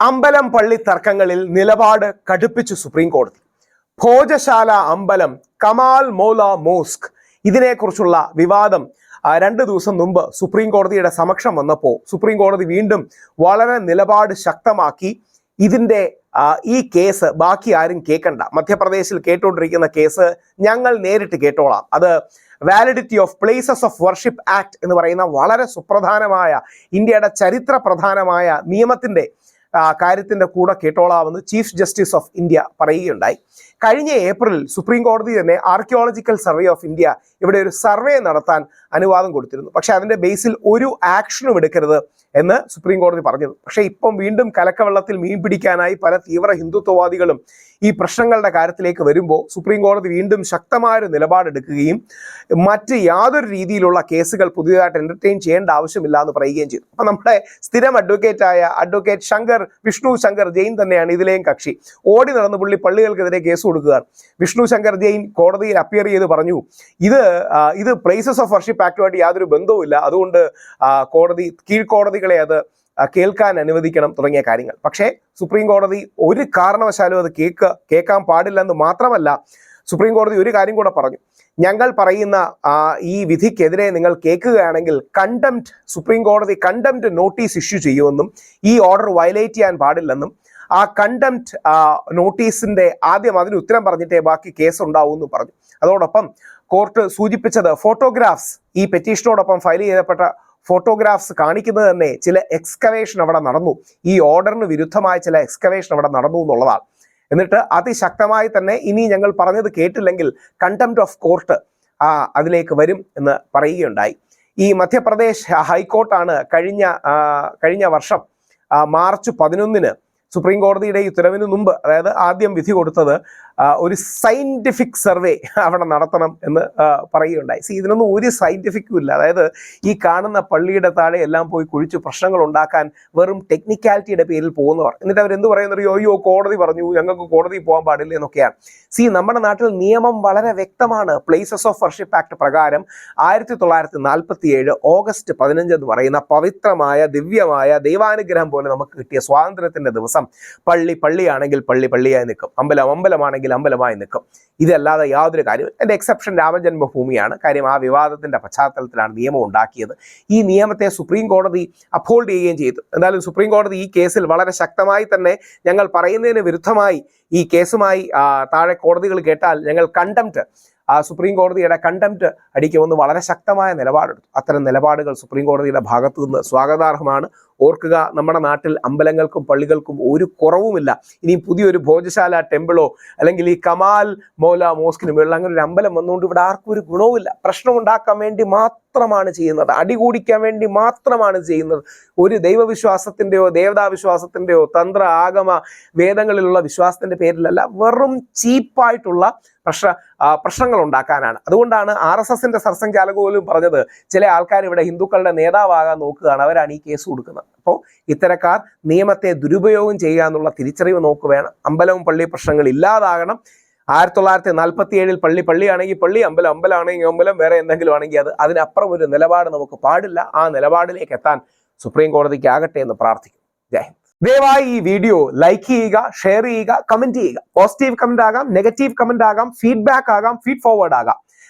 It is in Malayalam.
അമ്പലം പള്ളി തർക്കങ്ങളിൽ നിലപാട് കടുപ്പിച്ചു സുപ്രീം കോടതി. ഭോജശാല അമ്പലം കമാൽ മോല മോസ്ക് ഇതിനെക്കുറിച്ചുള്ള വിവാദം രണ്ട് ദിവസം മുമ്പ് സുപ്രീം കോടതിയുടെ സമക്ഷം വന്നപ്പോൾ സുപ്രീം കോടതി വീണ്ടും വളരെ നിലപാട് ശക്തമാക്കി ഇതിന്റെ ഈ കേസ് ബാക്കി ആരും കേൾക്കണ്ട. മധ്യപ്രദേശിൽ കേട്ടുകൊണ്ടിരിക്കുന്ന കേസ് ഞങ്ങൾ നേരിട്ട് കേട്ടോളാം. അത് validity of places of worship act എന്ന് പറയുന്ന വളരെ സുപ്രധാനമായ ഇന്ത്യയുടെ ചരിത്ര പ്രധാനമായ നിയമത്തിന്റെ ആ, കാര്യത്തിന്റെ കൂടെ കേട്ടോളാമെന്ന് ചീഫ് ജസ്റ്റിസ് ഓഫ് ഇന്ത്യ പറയുകയുണ്ടായി. കഴിഞ്ഞ ഏപ്രിലിൽ സുപ്രീം കോടതി തന്നെ ആർക്കിയോളജിക്കൽ സർവേ ഓഫ് ഇന്ത്യ ഇവിടെ ഒരു സർവേ നടത്താൻ അനുവാദം കൊടുത്തിരുന്നു. പക്ഷെ അതിന്റെ ബേസിൽ ഒരു ആക്ഷനും എടുക്കരുത് എന്ന് സുപ്രീം കോടതി പറഞ്ഞത് പക്ഷെ ഇപ്പം വീണ്ടും കലക്കവെള്ളത്തിൽ മീൻ പിടിക്കാനായി പല തീവ്ര ഹിന്ദുത്വവാദികളും ഈ പ്രശ്നങ്ങളുടെ കാര്യത്തിലേക്ക് വരുമ്പോൾ സുപ്രീം കോടതി വീണ്ടും ശക്തമായൊരു നിലപാടെടുക്കുകയും മറ്റ് യാതൊരു രീതിയിലുള്ള കേസുകൾ പുതിയതായിട്ട് എന്റർടൈൻ ചെയ്യേണ്ട ആവശ്യമില്ല എന്ന് പറയുകയും ചെയ്തു. അപ്പം നമ്മുടെ സ്ഥിരം അഡ്വക്കേറ്റ് ആയ അഡ്വക്കേറ്റ് ശങ്കർ വിഷ്ണു ശങ്കർ ജെയിൻ തന്നെയാണ് ഇതിലെയും കക്ഷി. ഓടി നടന്ന് പുള്ളി പള്ളികൾക്കെതിരെ കേസ് കൊടുക്കുകയാണ്. വിഷ്ണു ശങ്കർ ജെയിൻ കോടതിയിൽ അപ്പിയർ ചെയ്ത് പറഞ്ഞു ഇത് ഇത് പ്ലേസസ് ഓഫ് വർഷിപ്പ് ആക്ടുമായിട്ട് യാതൊരു ബന്ധവുമില്ല. അതുകൊണ്ട് കോടതി കീഴ്ക്കോടതികളെ അത് കേൾക്കാൻ അനുവദിക്കണം തുടങ്ങിയ കാര്യങ്ങൾ. പക്ഷേ സുപ്രീം കോടതി ഒരു കാരണവശാലും അത് കേക്ക് കേൾക്കാൻ പാടില്ലെന്ന് മാത്രമല്ല സുപ്രീം കോടതി ഒരു കാര്യം കൂടെ പറഞ്ഞു. ഞങ്ങൾ പറയുന്ന ഈ വിധിക്കെതിരെ നിങ്ങൾ കേൾക്കുകയാണെങ്കിൽ കണ്ടംപ്റ്റ് സുപ്രീം കോടതി കണ്ടംപ്റ്റ് നോട്ടീസ് ഇഷ്യൂ ചെയ്യുമെന്നും ഈ ഓർഡർ വയലേറ്റ് ചെയ്യാൻ പാടില്ലെന്നും ആ കണ്ടംപ്റ്റ് നോട്ടീസിന്റെ ആദ്യം അതിന് ഉത്തരം പറഞ്ഞിട്ടേ ബാക്കി കേസ് ഉണ്ടാവൂ എന്ന് പറഞ്ഞു. അതോടൊപ്പം കോർട്ട് സൂചിപ്പിച്ചത് ഫോട്ടോഗ്രാഫ്സ് ഈ പെറ്റീഷനോടൊപ്പം ഫയൽ ചെയ്യപ്പെട്ട ഫോട്ടോഗ്രാഫ്സ് കാണിക്കുന്നത് തന്നെ ചില എക്സ്കവേഷൻ അവിടെ നടന്നു. ഈ ഓർഡറിന് വിരുദ്ധമായ ചില എക്സ്കവേഷൻ അവിടെ നടന്നു എന്നുള്ളതാണ്. എന്നിട്ട് അതിശക്തമായി തന്നെ ഇനി ഞങ്ങൾ പറഞ്ഞത് കേട്ടില്ലെങ്കിൽ കണ്ടംപ്റ്റ് ഓഫ് കോർട്ട് ആ അതിലേക്ക് വരും എന്ന് പറയുകയുണ്ടായി. ഈ മധ്യപ്രദേശ് ഹൈക്കോർട്ടാണ് കഴിഞ്ഞ കഴിഞ്ഞ വർഷം മാർച്ച് പതിനൊന്നിന് സുപ്രീം കോടതിയുടെ ഈ ഉത്തരവിന് മുമ്പ് അതായത് ആദ്യം വിധി കൊടുത്തത് ഒരു സയന്റിഫിക് സർവേ അവിടെ നടത്തണം എന്ന് പറയുകയുണ്ടായി. സി ഇതിനൊന്നും ഒരു സയന്റിഫിക്കും ഇല്ല. അതായത് ഈ കാണുന്ന പള്ളിയുടെ താഴെ എല്ലാം പോയി കുഴിച്ച് പ്രശ്നങ്ങൾ ഉണ്ടാക്കാൻ വെറും ടെക്നിക്കാലിറ്റിയുടെ പേരിൽ പോകുന്നവർ. എന്നിട്ട് അവർ എന്ത് പറയുന്നറിയോ അയ്യോ കോടതി പറഞ്ഞു. ഞങ്ങൾക്ക് കോടതി പോകാൻ പാടില്ല എന്നൊക്കെയാണ്. സി നമ്മുടെ നാട്ടിൽ നിയമം വളരെ വ്യക്തമാണ്. പ്ലേസസ് ഓഫ് വർഷിപ്പ് ആക്ട് പ്രകാരം ആയിരത്തി തൊള്ളായിരത്തി നാൽപ്പത്തി ഏഴ് ഓഗസ്റ്റ് പതിനഞ്ച് എന്ന് പറയുന്ന പവിത്രമായ ദിവ്യമായ ദൈവാനുഗ്രഹം പോലെ നമുക്ക് കിട്ടിയ സ്വാതന്ത്ര്യത്തിന്റെ ദിവസം പള്ളി പള്ളിയാണെങ്കിൽ പള്ളി പള്ളിയായി നിൽക്കും. അമ്പലം അമ്പലമാണെങ്കിൽ അമ്പലമായി നിൽക്കും. ഇതല്ലാതെ യാതൊരു കാര്യവും എന്റെ എക്സെപ്ഷൻ രാമജന്മഭൂമിയാണ് കാര്യം ആ വിവാദത്തിന്റെ പശ്ചാത്തലത്തിലാണ് നിയമം ഉണ്ടാക്കിയത്. ഈ നിയമത്തെ സുപ്രീം കോടതി അപ്ഹോൾഡ് ചെയ്യുകയും ചെയ്തു. എന്തായാലും സുപ്രീം കോടതി ഈ കേസിൽ വളരെ ശക്തമായി തന്നെ ഞങ്ങൾ പറയുന്നതിന് വിരുദ്ധമായി ഈ കേസുമായി താഴെ കോടതികൾ കേട്ടാൽ ഞങ്ങൾ കണ്ടംപ്റ്റ് ആ സുപ്രീം കോടതിയുടെ കണ്ടംപ്റ്റ് അടിക്കുമെന്ന് വളരെ ശക്തമായ നിലപാടെടുത്തു. അത്തരം നിലപാടുകൾ സുപ്രീം കോടതിയുടെ ഭാഗത്തു നിന്ന് സ്വാഗതാർഹമാണ്. ഓർക്കുക നമ്മുടെ നാട്ടിൽ അമ്പലങ്ങൾക്കും പള്ളികൾക്കും ഒരു കുറവുമില്ല. ഇനി പുതിയൊരു ഭോജശാല ടെമ്പിളോ അല്ലെങ്കിൽ ഈ കമാൽ മോല മോസ്കിന് മുകളിൽ അങ്ങനെ ഒരു അമ്പലം വന്നുകൊണ്ട് ഇവിടെ ആർക്കും ഒരു ഗുണവുമില്ല. പ്രശ്നം ഉണ്ടാക്കാൻ വേണ്ടി മാത്രമാണ് ചെയ്യുന്നത്. അടികൂടിക്കാൻ വേണ്ടി മാത്രമാണ് ചെയ്യുന്നത്. ഒരു ദൈവവിശ്വാസത്തിന്റെയോ ദേവതാവിശ്വാസത്തിന്റെയോ തന്ത്ര ആഗമ വേദങ്ങളിലുള്ള വിശ്വാസത്തിന്റെ പേരിലല്ല വെറും ചീപ്പായിട്ടുള്ള പ്രശ്ന പ്രശ്നങ്ങൾ ഉണ്ടാക്കാനാണ്. അതുകൊണ്ടാണ് ആർ എസ് എസിന്റെ സർസംഘാലക പോലും പറഞ്ഞത് ചില ആൾക്കാർ ഇവിടെ ഹിന്ദുക്കളുടെ നേതാവാകാൻ നോക്കുകയാണ് അവരാണ് ഈ കേസ് കൊടുക്കുന്നത്. അപ്പോൾ ഇത്തരക്കാർ നിയമത്തെ ദുരുപയോഗം ചെയ്യുക എന്നുള്ള തിരിച്ചറിവ് നോക്ക് വേണം അമ്പലവും പള്ളി പ്രശ്നങ്ങൾ ഇല്ലാതാകണം. ആയിരത്തി തൊള്ളായിരത്തി നാൽപ്പത്തി ഏഴിൽ പള്ളി പള്ളിയാണെങ്കിൽ പള്ളി അമ്പലം അമ്പലമാണെങ്കിൽ അമ്പലം വേറെ എന്തെങ്കിലും ആണെങ്കിൽ അത് അതിനപ്പുറം ഒരു നിലപാട് നമുക്ക് പാടില്ല. ആ നിലപാടിലേക്ക് എത്താൻ സുപ്രീം കോടതിക്ക് ആകട്ടെ എന്ന് പ്രാർത്ഥിക്കും ജയ് ദയവായി ഈ വീഡിയോ ലൈക്ക് ചെയ്യുക ഷെയർ ചെയ്യുക കമന്റ് ചെയ്യുക. പോസിറ്റീവ് കമന്റ് ആകാം നെഗറ്റീവ് കമന്റ് ആകാം ഫീഡ്ബാക്ക് ആകാം ഫീഡ് ഫോർവേഡ് ആകാം.